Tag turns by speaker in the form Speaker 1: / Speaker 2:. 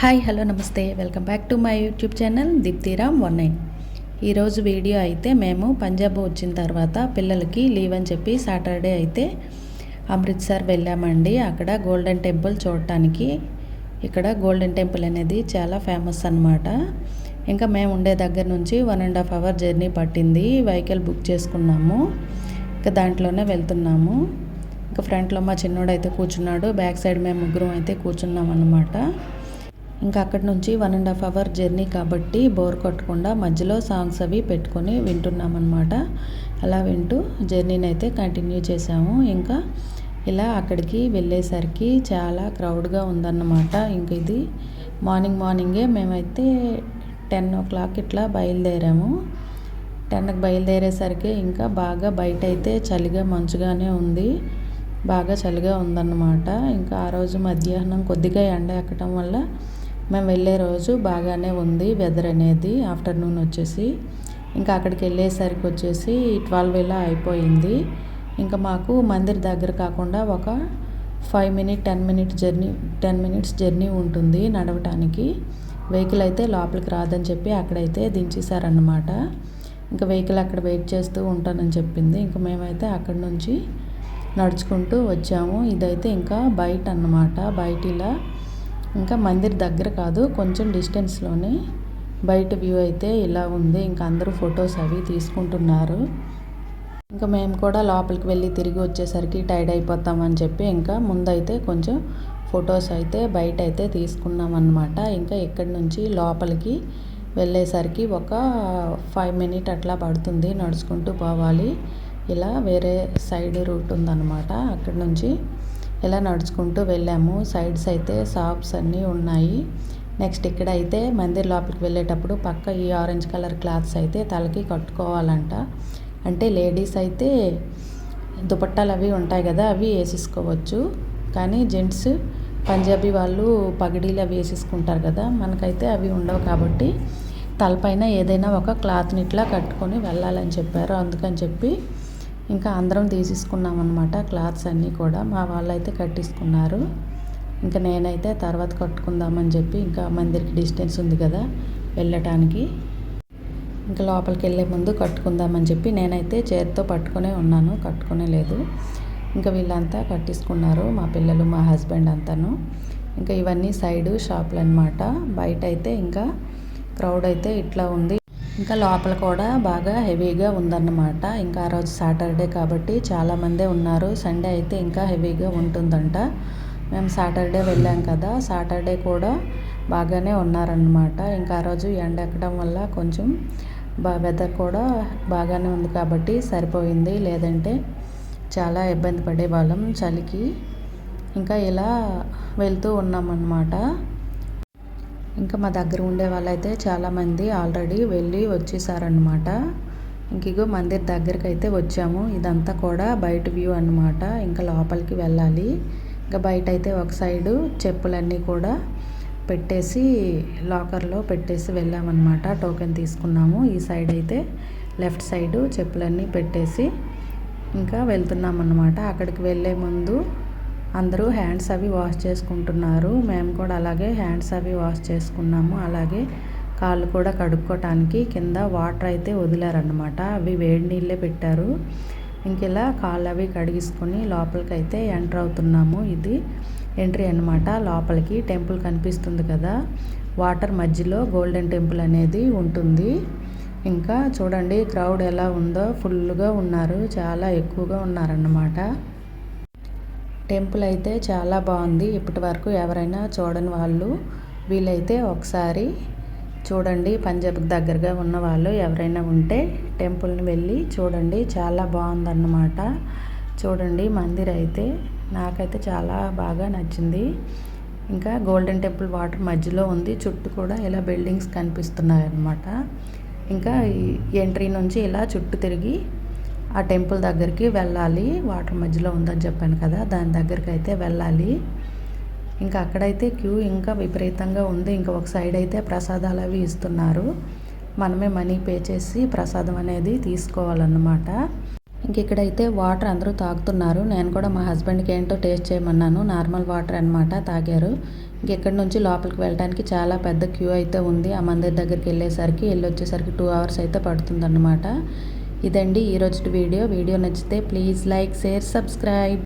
Speaker 1: Hi hello నమస్తే. Welcome back to my YouTube channel Deeptiram one nine. ఈరోజు video అయితే మేము పంజాబ్ వచ్చిన తర్వాత పిల్లలకి లీవ్ అని చెప్పి సాటర్డే అయితే అమృత్సర్ వెళ్ళామండి. అక్కడ గోల్డెన్ టెంపుల్ చూడటానికి. ఇక్కడ గోల్డెన్ టెంపుల్ అనేది చాలా ఫేమస్ అనమాట ఇంకా మేము ఉండే దగ్గర నుంచి one and half hour journey పట్టింది. వెహికల్ బుక్ చేసుకున్నాము. ఇంకా దాంట్లోనే వెళ్తున్నాము. ఇంకా ఫ్రంట్లో మా చిన్నోడు అయితే కూర్చున్నాడు. బ్యాక్ సైడ్ మేము ముగ్గురం అయితే కూర్చున్నాం అన్నమాట ఇంకా అక్కడి నుంచి one and half hour journey కాబట్టి బోర్ కొట్టకుండా మధ్యలో సాంగ్స్ అవి పెట్టుకొని వింటున్నామన్నమాట. అలా వింటూ జర్నీని అయితే కంటిన్యూ చేసాము ఇంకా ఇలా అక్కడికి వెళ్ళేసరికి చాలా క్రౌడ్గా ఉందన్నమాట. ఇంక ఇది మార్నింగ్ మార్నింగే మేమైతే టెన్ ఓ క్లాక్ ఇట్లా బయలుదేరాము. టెన్కి బయలుదేరేసరికి ఇంకా బాగా బయట అయితే చలిగా మంచుగానే ఉంది. బాగా చలిగా ఉందన్నమాట. ఇంకా ఆ రోజు మధ్యాహ్నం కొద్దిగా ఎండ ఎక్కడం వల్ల మేము వెళ్ళే రోజు బాగానే ఉంది వెదర్ అనేది. ఆఫ్టర్నూన్ వచ్చేసి ఇంకా అక్కడికి వెళ్ళేసరికి వచ్చేసి ట్వెల్వ్ ఇలా అయిపోయింది. ఇంకా మాకు మందిర్ దగ్గర కాకుండా ఒక five minute ten minute journey ten minutes journey ఉంటుంది నడవటానికి. వెహికల్ అయితే లోపలికి రాదని చెప్పి అక్కడైతే దించేశారన్నమాట. ఇంకా వెహికల్ అక్కడ వెయిట్ చేస్తూ ఉంటానని చెప్పింది. ఇంకా మేమైతే అక్కడ నుంచి నడుచుకుంటూ వచ్చాము. ఇదైతే ఇంకా బయట అన్నమాట బయట ఇలా ఇంకా మందిర్ దగ్గర కాదు కొంచెం డిస్టెన్స్లోనే బయట వ్యూ అయితే ఇలా ఉంది. ఇంకా అందరూ ఫొటోస్ అవి తీసుకుంటున్నారు. ఇంకా మేము కూడా లోపలికి వెళ్ళి తిరిగి వచ్చేసరికి టైడ్ అయిపోతామని చెప్పి ఇంకా ముందైతే కొంచెం ఫొటోస్ అయితే బయట అయితే తీసుకున్నాం అనమాట ఇంకా ఇక్కడి నుంచి లోపలికి వెళ్ళేసరికి ఒక ఫైవ్ మినిట్ అట్లా పడుతుంది. నడుచుకుంటూ పోవాలి. ఇలా వేరే సైడ్ రూట్ ఉందన్నమాట. అక్కడి నుంచి ఇలా నడుచుకుంటూ వెళ్ళాము. సైడ్స్ అయితే షాప్స్ అన్నీ ఉన్నాయి. నెక్స్ట్ ఇక్కడ అయితే మందిర్ లోపలికి వెళ్ళేటప్పుడు పక్క ఈ ఆరెంజ్ కలర్ క్లాత్స్ అయితే తలకి కట్టుకోవాలంట. అంటే లేడీస్ అయితే దుపట్టాలు అవి ఉంటాయి కదా అవి వేసేసుకోవచ్చు. కానీ జెంట్స్ పంజాబీ వాళ్ళు పగిడీలు అవి వేసేసుకుంటారు కదా మనకైతే అవి ఉండవు కాబట్టి తలపైన ఏదైనా ఒక క్లాత్ని ఇట్లా కట్టుకొని వెళ్ళాలని చెప్పారు. అందుకని చెప్పి ఇంకా అందరం తీసేసుకున్నాం అనమాట క్లాత్స్ అన్నీ కూడా. మా వాళ్ళు అయితే కట్టించుకున్నారు. ఇంకా నేనైతే తర్వాత కట్టుకుందామని చెప్పి ఇంకా మందిరికి డిస్టెన్స్ ఉంది కదా వెళ్ళటానికి. ఇంకా లోపలికి వెళ్ళే ముందు కట్టుకుందామని చెప్పి నేనైతే చేతితో పట్టుకునే ఉన్నాను కట్టుకునే లేదు. ఇంకా వీళ్ళంతా కట్టించుకున్నారు మా పిల్లలు మా హస్బెండ్ అంతాను. ఇంకా ఇవన్నీ సైడు షాపులు అనమాట బయట అయితే ఇంకా క్రౌడ్ అయితే ఇట్లా ఉంది. ఇంకా లోపల కూడా బాగా హెవీగా ఉందన్నమాట. ఇంకా ఆ రోజు సాటర్డే కాబట్టి చాలామందే ఉన్నారు. సండే అయితే ఇంకా హెవీగా ఉంటుందంట. మేము సాటర్డే వెళ్ళాం కదా సాటర్డే కూడా బాగానే ఉన్నారనమాట ఇంకా ఆ రోజు ఎండ ఎక్కడం వల్ల కొంచెం బా వెదర్ కూడా బాగానే ఉంది కాబట్టి సరిపోయింది. లేదంటే చాలా ఇబ్బంది పడే వాళ్ళం చలికి. ఇంకా ఇలా వెళ్తూ ఉన్నామన్నమాట. ఇంకా మా దగ్గర ఉండే వాళ్ళైతే చాలామంది ఆల్రెడీ వెళ్ళి వచ్చేసారనమాట ఇంకిగో మందిర్ దగ్గరికి అయితే వచ్చాము. ఇదంతా కూడా బయట వ్యూ అనమాట ఇంకా లోపలికి వెళ్ళాలి. ఇంకా బయట అయితే ఒక సైడు చెప్పులన్నీ కూడా పెట్టేసి లాకర్లో పెట్టేసి వెళ్ళామన్నమాట. టోకెన్ తీసుకున్నాము. ఈ సైడ్ అయితే లెఫ్ట్ సైడు చెప్పులన్నీ పెట్టేసి ఇంకా వెళ్తున్నామన్నమాట. అక్కడికి వెళ్ళే ముందు అందరూ హ్యాండ్స్ అవి వాష్ చేసుకుంటున్నారు. మేము కూడా అలాగే హ్యాండ్స్ అవి వాష్ చేసుకున్నాము. అలాగే కాళ్ళు కూడా కడుక్కోవటానికి కింద వాటర్ అయితే వదిలారనమాట అవి వేడి నీళ్ళే పెట్టారు. ఇంక ఇలా కాళ్ళు అవి కడిగించుకొని లోపలికి అయితే ఎంటర్ అవుతున్నాము. ఇది ఎంట్రీ అనమాట లోపలికి టెంపుల్ కనిపిస్తుంది కదా. వాటర్ మధ్యలో గోల్డెన్ టెంపుల్ అనేది ఉంటుంది. ఇంకా చూడండి క్రౌడ్ ఎలా ఉందో. ఫుల్గా ఉన్నారు. చాలా ఎక్కువగా ఉన్నారన్నమాట. టెంపుల్ అయితే చాలా బాగుంది. ఇప్పటి వరకు ఎవరైనా చూడని వాళ్ళు వీలైతే ఒకసారి చూడండి. పంజాబ్కి దగ్గరగా ఉన్న వాళ్ళు ఎవరైనా ఉంటే టెంపుల్ని వెళ్ళి చూడండి. చాలా బాగుందన్నమాట. చూడండి మందిర్ అయితే నాకైతే చాలా బాగా నచ్చింది. ఇంకా గోల్డెన్ టెంపుల్ వాటర్ మధ్యలో ఉంది. చుట్టూ కూడా ఇలా బిల్డింగ్స్ కనిపిస్తున్నాయి అన్నమాట ఇంకా ఎంట్రీ నుంచి ఇలా చుట్టూ తిరిగి ఆ టెంపుల్ దగ్గరికి వెళ్ళాలి. వాటర్ మధ్యలో ఉందని చెప్పాను కదా దాని దగ్గరికి అయితే వెళ్ళాలి. ఇంకా అక్కడైతే క్యూ ఇంకా విపరీతంగా ఉంది. ఇంకా ఒక సైడ్ అయితే ప్రసాదాలు అవి ఇస్తున్నారు. మనమే మనీ పే చేసి ప్రసాదం అనేది తీసుకోవాలన్నమాట. ఇంక ఇక్కడైతే వాటర్ అందరూ తాగుతున్నారు. నేను కూడా మా హస్బెండ్కి ఏంటో టేస్ట్ చేయమన్నాను. నార్మల్ వాటర్ అనమాట తాగారు. ఇంక ఇక్కడి నుంచి లోపలికి వెళ్ళడానికి చాలా పెద్ద క్యూ అయితే ఉంది. ఆ మందిర్ దగ్గరికి వెళ్ళేసరికి వెళ్ళి వచ్చేసరికి టూ అవర్స్ అయితే పడుతుందన్నమాట. ఇదండి ఈరోజు వీడియో. వీడియో నచ్చితే ప్లీజ్ లైక్ షేర్ సబ్స్క్రైబ్.